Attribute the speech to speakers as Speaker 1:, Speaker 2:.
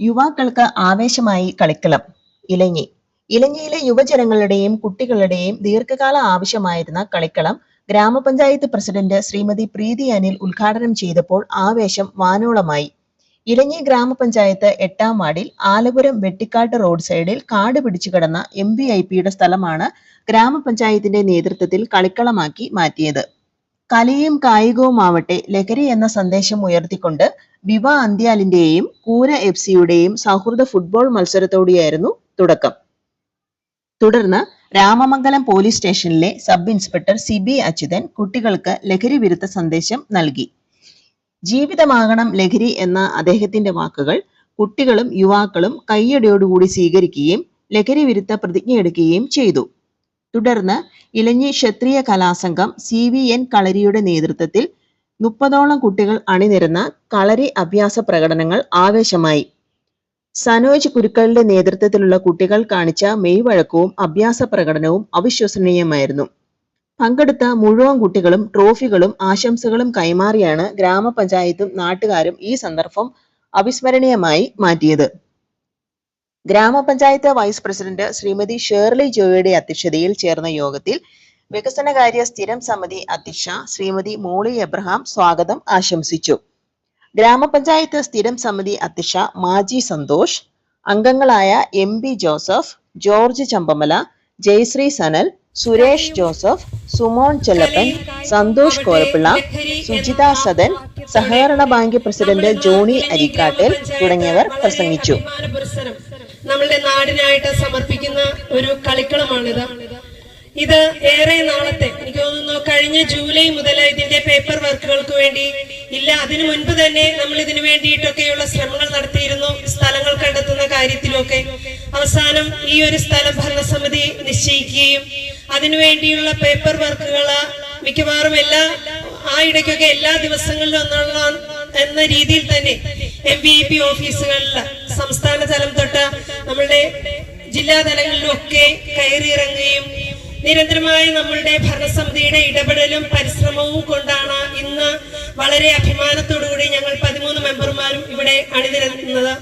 Speaker 1: യുവാക്കൾക്ക് ആവേശമായി കളിക്കളം ഇലഞ്ഞി. ഇലഞ്ഞിയിലെ യുവജനങ്ങളുടെയും കുട്ടികളുടെയും ദീർഘകാല ആവശ്യമായിരുന്ന കളിക്കളം ഗ്രാമപഞ്ചായത്ത് പ്രസിഡന്റ് ശ്രീമതി പ്രീതി അനിൽ ഉദ്ഘാടനം ചെയ്തപ്പോൾ ആവേശം വാനോളമായി. ഇലഞ്ഞി ഗ്രാമപഞ്ചായത്ത് എട്ടാം വാർഡിൽ ആലപുരം വെട്ടിക്കാട്ട് റോഡ് സൈഡിൽ കാട് പിടിച്ചു കിടന്ന എം വി ഐ പിയുടെ സ്ഥലമാണ് ഗ്രാമപഞ്ചായത്തിന്റെ നേതൃത്വത്തിൽ കളിക്കളമാക്കി മാറ്റിയത്. കലയും കായികവുമാവട്ടെ ലഹരി എന്ന സന്ദേശം ഉയർത്തിക്കൊണ്ട് വിവ അന്ത്യാലിന്റെയും കൂര എഫ് സിയുടെയും സൗഹൃദ ഫുട്ബോൾ മത്സരത്തോടെയായിരുന്നു തുടക്കം. തുടർന്ന് രാമമംഗലം പോലീസ് സ്റ്റേഷനിലെ sub inspector C B Achuthan കുട്ടികൾക്ക് ലഹരി വിരുദ്ധ സന്ദേശം നൽകി. ജീവിതമാകണം ലഹരി എന്ന അദ്ദേഹത്തിന്റെ വാക്കുകൾ കുട്ടികളും യുവാക്കളും കൈയടിയോടുകൂടി സ്വീകരിക്കുകയും ലഹരി വിരുദ്ധ പ്രതിജ്ഞയെടുക്കുകയും ചെയ്തു. തുടർന്ന് ഇലഞ്ഞി ക്ഷത്രിയ കലാസംഘം സി വി എൻ കളരിയുടെ നേതൃത്വത്തിൽ മുപ്പതോളം കുട്ടികൾ അണിനിരന്ന കളരി അഭ്യാസ പ്രകടനങ്ങൾ ആവേശമായി. സനോജ് കുരുക്കളുടെ നേതൃത്വത്തിലുള്ള കുട്ടികൾ കാണിച്ച മെയ്വഴക്കവും അഭ്യാസ പ്രകടനവും അവിശ്വസനീയമായിരുന്നു. പങ്കെടുത്ത മുഴുവൻ കുട്ടികളും ട്രോഫികളും ആശംസകളും കൈമാറിയാണ് ഗ്രാമപഞ്ചായത്തും നാട്ടുകാരും ഈ സന്ദർഭം അവിസ്മരണീയമായി മാറ്റിയത്. ഗ്രാമപഞ്ചായത്ത് വൈസ് പ്രസിഡന്റ് ശ്രീമതി ഷേർലി ജോയിയുടെ അധ്യക്ഷതയിൽ ചേർന്ന യോഗത്തിൽ വികസനകാര്യ സ്ഥിരം സമിതി അധ്യക്ഷ ശ്രീമതി മോളി എബ്രഹാം സ്വാഗതം ആശംസിച്ചു. ഗ്രാമപഞ്ചായത്ത് സ്ഥിരം സമിതി അധ്യക്ഷ മാജി സന്തോഷ് അംഗങ്ങളായ എം ബി ജോസഫ് ജോർജ് ചമ്പമല ജയശ്രീ സനൽ സുരേഷ് ജോസഫ് സുമോൻ ചെല്ലപ്പൻ സന്തോഷ് കോരപ്പിള്ള സുജിത സദൻ സഹകരണ ബാങ്ക് പ്രസിഡന്റ് ജോണി അരിക്കാട്ടിൽ തുടങ്ങിയവർ പ്രസംഗിച്ചു.
Speaker 2: നമ്മളുടെ നാടിനായിട്ട് സമർപ്പിക്കുന്ന ഒരു കളിക്കളമാണിത്. ഇത് ഏറെ നാളത്തെ എനിക്ക് തോന്നുന്നു കഴിഞ്ഞ ജൂലൈ മുതൽ ഇതിന്റെ പേപ്പർ വർക്കുകൾക്ക് വേണ്ടി ഇല്ല അതിനു മുൻപ് തന്നെ നമ്മൾ ഇതിനു വേണ്ടിയിട്ടൊക്കെയുള്ള ശ്രമങ്ങൾ നടത്തിയിരുന്നു സ്ഥലങ്ങൾ കണ്ടെത്തുന്ന കാര്യത്തിലൊക്കെ. അവസാനം ഈ ഒരു സ്ഥല ഭരണസമിതി നിശ്ചയിക്കുകയും അതിനുവേണ്ടിയുള്ള പേപ്പർ വർക്കുകൾ മിക്കവാറും എല്ലാ ആ ഇടയ്ക്കൊക്കെ എല്ലാ ദിവസങ്ങളിലും എന്നുള്ള എന്ന രീതിയിൽ തന്നെ എം ബി പി ഓഫീസുകളിൽ സംസ്ഥാന തലം നമ്മളുടെ ജില്ലാ തലങ്ങളിലും ഒക്കെ കയറിയിറങ്ങുകയും നിരന്തരമായി നമ്മളുടെ ഭരണസമിതിയുടെ ഇടപെടലും പരിശ്രമവും കൊണ്ടാണ് ഇന്ന് വളരെ അഭിമാനത്തോടു കൂടി ഞങ്ങൾ പതിമൂന്ന് മെമ്പർമാരും ഇവിടെ അണിനിരന്നത്.